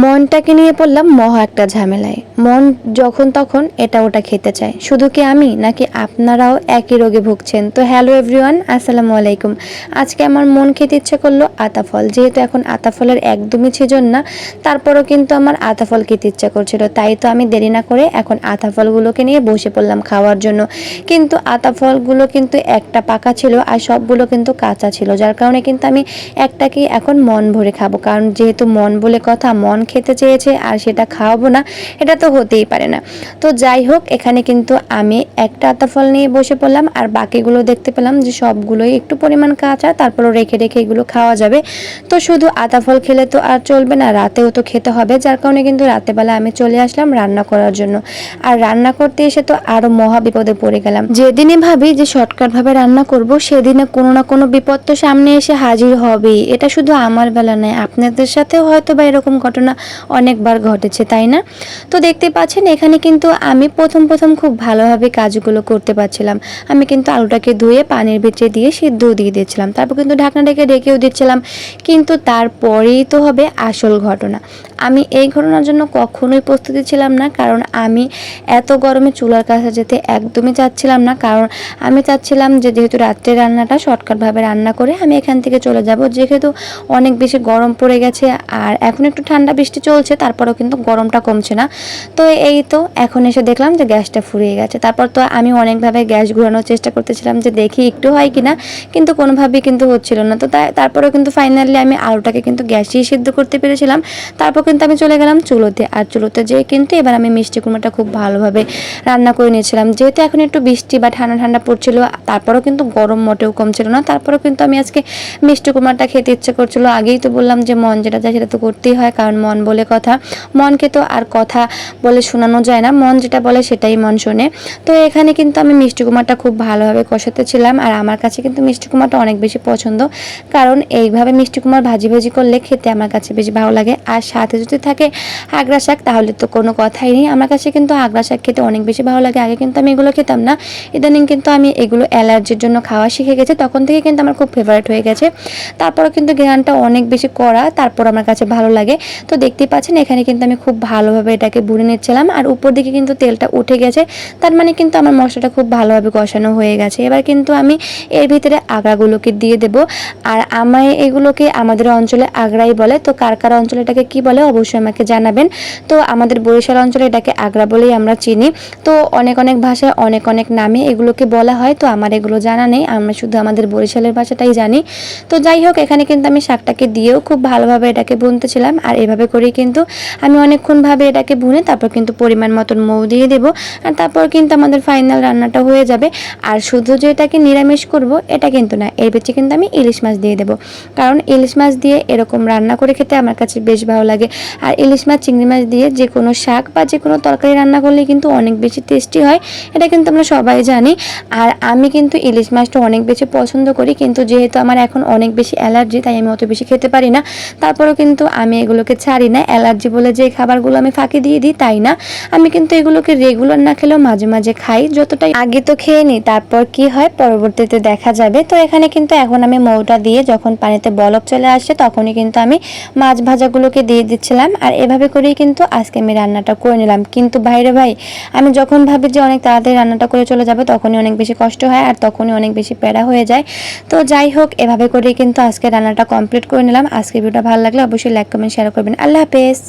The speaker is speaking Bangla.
মনটাকে নিয়ে পড়লাম মহা একটা ঝামেলায়। মন যখন তখন এটা ওটা খেতে চায়। শুধু কি আমি, নাকি আপনারাও একই রোগে ভুগছেন? তো হ্যালো এভরিওয়ান আসসালামু আলাইকুম। আজকে আমার মন খেতে ইচ্ছে করল আতাফল। যেহেতু এখন আতাফলের একদমই ছিজন না, তারপরও কিন্তু আমার আতাফল খেতে ইচ্ছা করছিল। তাই তো আমি দেরি না করে এখন আতাফলগুলোকে নিয়ে বসে পড়লাম খাওয়ার জন্য। কিন্তু আতাফলগুলো কিন্তু একটা পাকা ছিল আর সবগুলো কিন্তু কাঁচা ছিল। যার কারণে কিন্তু আমি একটাকেই এখন মন ভরে খাব। কারণ যেহেতু মন বলে কথা, মন খেতে চেয়েছে আর সেটা খাওয়াবো না, এটা তো হতেই পারে না। তো যাই হোক, এখানে কিন্তু আমি একটা আতাফল নিয়ে বসে পড়লাম আর বাকিগুলো দেখতে পেলাম যে সবগুলোই একটু পরিমাণ কাঁচা, তারপরও রেখে রেখে এগুলো খাওয়া যাবে। তো শুধু আতাফল খেলে তো আর চলবে না, রাতেও তো খেতে হবে, যার কারণে কিন্তু রাতেবেলা আমি চলে আসলাম রান্না করার জন্য। আর রান্না করতে এসে তো আরও মহা বিপদে পড়ে গেলাম। যেদিনই ভাবি যে শর্টকাট ভাবে রান্না করব, সেদিনে কোনো না কোনো বিপদ তো সামনে এসে হাজির হবেই। এটা শুধু আমার বেলা নয়, আপনাদের সাথেও হয়তো বা এরকম ঘটনা অনেকবার ঘটেছে, তাই না? তো দেখতে পাচ্ছেন, এখানে কিন্তু আমি প্রথম প্রথম খুব ভালোভাবে কাজগুলো করতে পারছিলাম। আমি কিন্তু আলুটাকে ধুয়ে পানির ভিতরে দিয়ে সিদ্ধ দিয়ে দিচ্ছিলাম তারপর কিন্তু ঢাকনাটাকে ঢেকেও দিচ্ছিলাম। কিন্তু তারপরেই তো হবে আসল ঘটনা। আমি এই ঘটনার জন্য কখনোই প্রস্তুতি ছিলাম না, কারণ আমি এত গরমে চুলার কাছে যেতে একদমই চাচ্ছিলাম না। কারণ আমি চাচ্ছিলাম যে, যেহেতু রাত্রে রান্নাটা শর্টকাটভাবে রান্না করে আমি এখান থেকে চলে যাব। যেহেতু অনেক বেশি গরম পড়ে গেছে আর এখন একটু ঠান্ডা বৃষ্টি চলছে, তারপরেও কিন্তু গরমটা কমছে না। তো এই তো, এখন এসে দেখলাম যে, গ্যাসটা ফুরিয়ে গেছে। তারপর তো আমি অনেকভাবে গ্যাস ঘোরানোর চেষ্টা করতেছিলাম যে, দেখি একটু হয় কিনা, কিন্তু কোনোভাবেই কিন্তু হচ্ছিল না। তো তাই, তারপরেও কিন্তু ফাইনালি আমি আলুটাকে কিন্তু গ্যাসেই সিদ্ধ করতে পেরেছিলাম। তারপর কিন্তু আমি চলে গেলাম চুলোতে। আর চুলোতে যেয়ে কিন্তু এবার আমি মিষ্টি কুমড়োটা খুব ভালোভাবে রান্না করে নিয়েছিলাম। যেহেতু এখন একটু বৃষ্টি বা ঠান্ডা ঠান্ডা পড়ছিল, তারপরেও কিন্তু গরম মোটেও কম ছিল না। তারপরেও কিন্তু আমি আজকে মিষ্টি কুমড়াটা খেতে ইচ্ছে করছিল। আগেই তো বললাম যে মন যেটা যায় সেটা তো করতেই হয়, কারণ মন বলে কথা। মনকে তো আর কথা বলে শোনানো যায় না। মন যেটা বলে সেটাই মন শোনে। তো এখানে কিন্তু আমি মিষ্টি কুমারটা খুব ভালোভাবে কষাতে ছিলাম আর আমার কাছে কিন্তু মিষ্টি কুমারটা অনেক বেশি পছন্দ। কারণ এইভাবে মিষ্টি কুমার ভাজি ভাজি করলে খেতে আমার কাছে বেশি ভালো লাগে। আর সাথে যদি থাকে আগ্রা শাক, তাহলে তো কোনো কথাই নেই। আমার কাছে কিন্তু আগ্রা শাক খেতে অনেক বেশি ভালো লাগে। আগে কিন্তু আমি এগুলো খেতাম না। ইদানিং কিন্তু আমি এগুলো অ্যালার্জির জন্য খাওয়া শিখে গেছি। তখন থেকে কিন্তু আমার খুব ফেভারিট হয়ে গেছে। তারপরে কিন্তু গ্রানটা অনেক বেশি করা তারপর আমার কাছে ভালো লাগে। তো দেখতেই পাচ্ছেন, এখানে কিন্তু আমি খুব ভালোভাবে এটাকে বুনে নিচ্ছিলাম। আর উপর দিকে কিন্তু তেলটা উঠে গেছে। তার মানে কিন্তু আমার মশলাটা খুব ভালোভাবে কষানো হয়ে গেছে। এবার কিন্তু আমি এর ভিতরে আগ্রাগুলোকে দিয়ে দেব। আর আমায় এগুলোকে আমাদের অঞ্চলে আগ্রাই বলে। তো কার কার অঞ্চলে এটাকে কী বলে? অবশ্যই আমাকে জানাবেন। তো আমাদের বরিশাল অঞ্চলে এটাকে আগ্রা বলেই আমরা চিনি। তো অনেক অনেক ভাষায় অনেক অনেক নামে এগুলোকে বলা হয়। তো আমার এগুলো জানা নেই। আমরা শুধু আমাদের বরিশালের ভাষাটাই জানি। তো যাই হোক, এখানে কিন্তু আমি শাকটাকে দিয়েও খুব ভালোভাবে এটাকে বুনতেছিলাম। আর এভাবে করেই কিন্তু আমি অনেকক্ষণভাবে এটাকে বুনে তারপর কিন্তু পরিমাণ মতন মৌ দিয়ে দেবো। আর তারপর কিন্তু আমাদের ফাইনাল রান্নাটা হয়ে যাবে। আর শুধু যে এটাকে নিরামিষ করব, এটা কিন্তু না। এর পেছনে কিন্তু আমি ইলিশ মাছ দিয়ে দেবো। কারণ ইলিশ মাছ দিয়ে এরকম রান্না করে খেতে আমার কাছে বেশ ভালো লাগে। আর ইলিশ মাছ, চিংড়ি মাছ দিয়ে যে কোনো শাক বা যে কোনো তরকারি রান্না করলে কিন্তু অনেক বেশি টেস্টি হয়। এটা কিন্তু আমরা সবাই জানি। আর আমি কিন্তু ইলিশ মাছটা অনেক বেশি পছন্দ করি। কিন্তু যেহেতু আমার এখন অনেক বেশি অ্যালার্জি, তাই আমি অত বেশি খেতে পারি না। তারপরেও কিন্তু আমি এগুলোকে ছাড়ি না। অ্যালার্জি বলে যে খাবারগুলো আমি ফাঁকি দিয়ে দিই, তাই না? আমি কিন্তু এগুলোকে রেগুলার না খেলেও মাঝে মাঝে খাই। যতটাই আগে তো খেয়ে নিই তারপর কি হয়? পরবর্তীতে দেখা যাবে। তো এখানে কিন্তু এখন আমি মৌটা দিয়ে যখন পানিতে বলক চলে আসে, তখনই কিন্তু আমি মাছ ভাজাগুলোকে দিয়ে দিচ্ছিলাম আর এভাবে করেই কিন্তু আজকে আমি রান্নাটা করে নিলাম। কিন্তু ভাইরে ভাই, আমি যখন ভাবি যে অনেক তাড়াতাড়ি রান্নাটা করে চলে যাবে, তখনই অনেক বেশি কষ্ট হয় আর তখনই অনেক বেশি প্যারা হয়ে যায়। তো যাই হোক, এভাবে করেই কিন্তু আজকে রান্নাটা কমপ্লিট করে নিলাম। আজকে ভিডিওটা ভালো লাগলে অবশ্যই লাইক কমেন্ট শেয়ার করবেন। আল্লাহ হাফেজ।